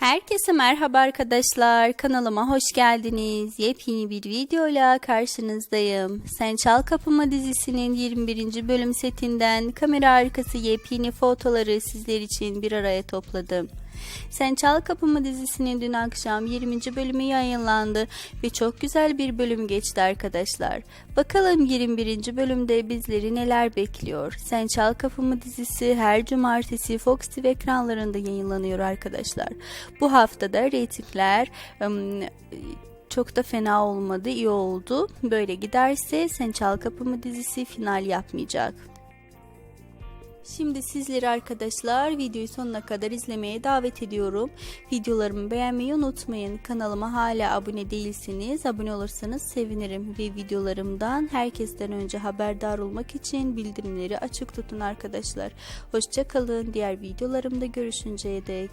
Herkese merhaba arkadaşlar. Kanalıma hoş geldiniz. Yepyeni bir videoyla karşınızdayım. Sen Çal Kapıma dizisinin 21. bölüm setinden kamera arkası yepyeni fotoları sizler için bir araya topladım. Sen Çal Kapımı dizisinin dün akşam 20. bölümü yayınlandı ve çok güzel bir bölüm geçti arkadaşlar. Bakalım 21. bölümde bizleri neler bekliyor. Sen Çal Kapımı dizisi her cumartesi Fox TV ekranlarında yayınlanıyor arkadaşlar. Bu haftada reytingler çok da fena olmadı, iyi oldu. Böyle giderse Sen Çal Kapımı dizisi final yapmayacak. Şimdi sizleri arkadaşlar videoyu sonuna kadar izlemeye davet ediyorum. Videolarımı beğenmeyi unutmayın. Kanalıma hala abone değilseniz abone olursanız sevinirim. Ve videolarımdan herkesten önce haberdar olmak için bildirimleri açık tutun arkadaşlar. Hoşçakalın. Diğer videolarımda görüşünceye dek.